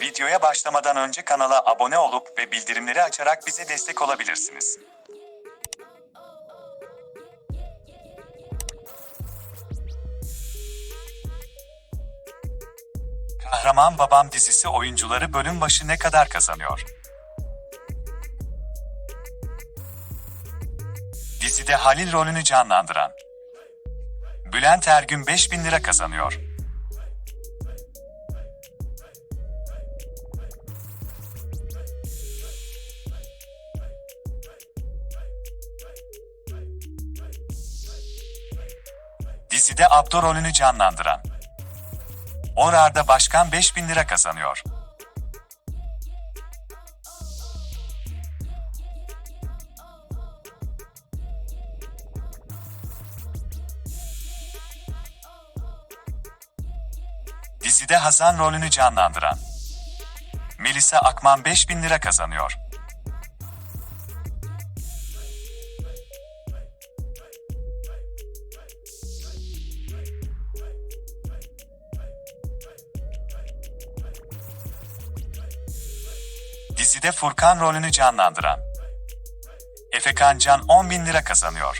Videoya başlamadan önce kanala abone olup ve bildirimleri açarak bize destek olabilirsiniz. Kahraman Babam dizisi oyuncuları bölüm başı ne kadar kazanıyor? Dizide Halil rolünü canlandıran Bülent Ergün 5000 lira kazanıyor. Dizide Abdo rolünü canlandıran Orar'da başkan 5000 lira kazanıyor. Dizide Hazan rolünü canlandıran Melisa Akman 5000 lira kazanıyor. Dizide Furkan rolünü canlandıran Efekan Can 10 bin lira kazanıyor.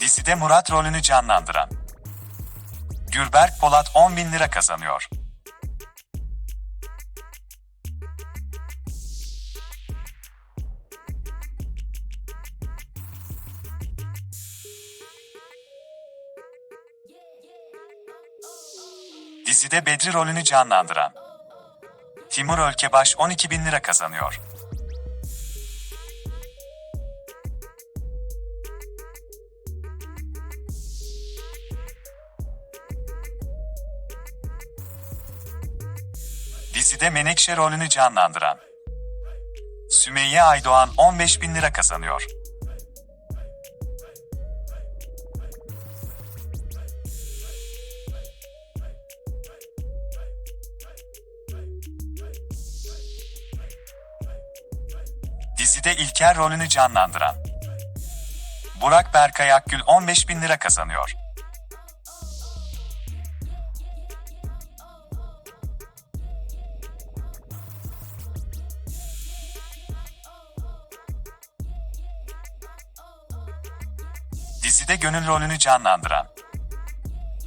Dizide Murat rolünü canlandıran Gürberk Polat 10 bin lira kazanıyor. Dizide Bedri rolünü canlandıran Timur Ölkebaş 12 bin lira kazanıyor. Dizide Menekşe rolünü canlandıran Sümeyye Aydoğan 15 bin lira kazanıyor. Dizide İlker rolünü canlandıran Burak Berkay Akgül 15 bin lira kazanıyor. Dizide Gönül rolünü canlandıran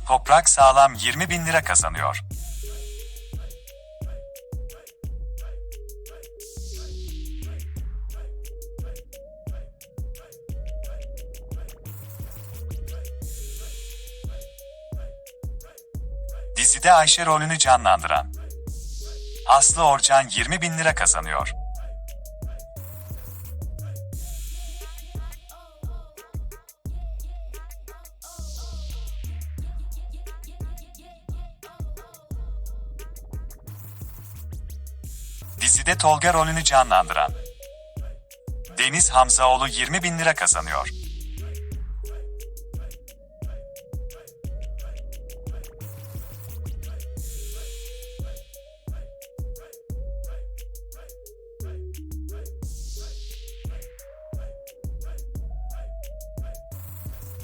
Toprak Sağlam 20 bin lira kazanıyor. Dizide Ayşe rolünü canlandıran Aslı Orcan 20 bin lira kazanıyor. Dizide Tolga rolünü canlandıran Deniz Hamzaoğlu 20 bin lira kazanıyor.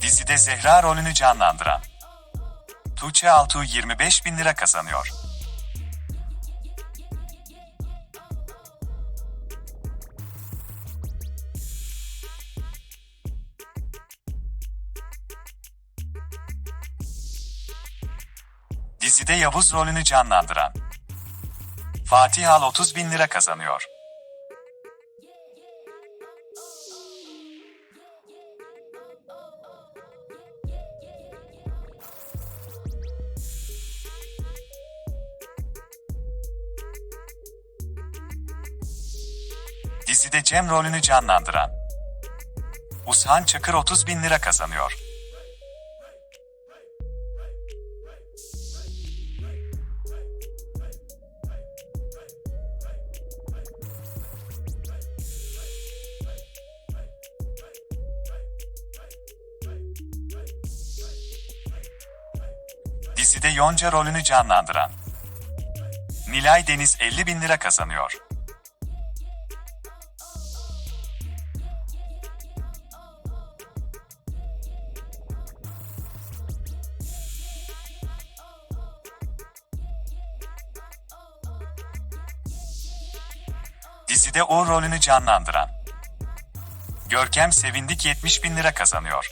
Dizide Zehra rolünü canlandıran Tuğçe Altuğ 25 bin lira kazanıyor. Dizide Yavuz rolünü canlandıran Fatih Al 30 bin lira kazanıyor. Dizide Cem rolünü canlandıran Ushan Çakır 30 bin lira kazanıyor. Dizide Yonca rolünü canlandıran Nilay Deniz 50 bin lira kazanıyor. Dizide Uğur rolünü canlandıran. Görkem Sevindik 70 bin lira kazanıyor.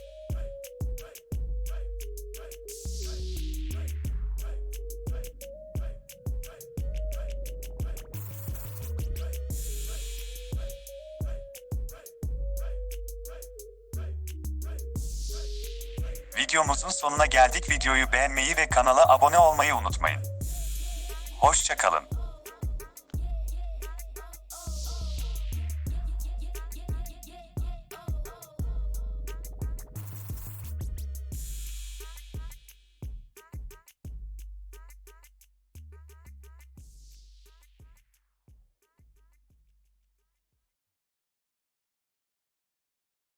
Videomuzun sonuna geldik. Videoyu beğenmeyi ve kanala abone olmayı unutmayın. Hoşçakalın.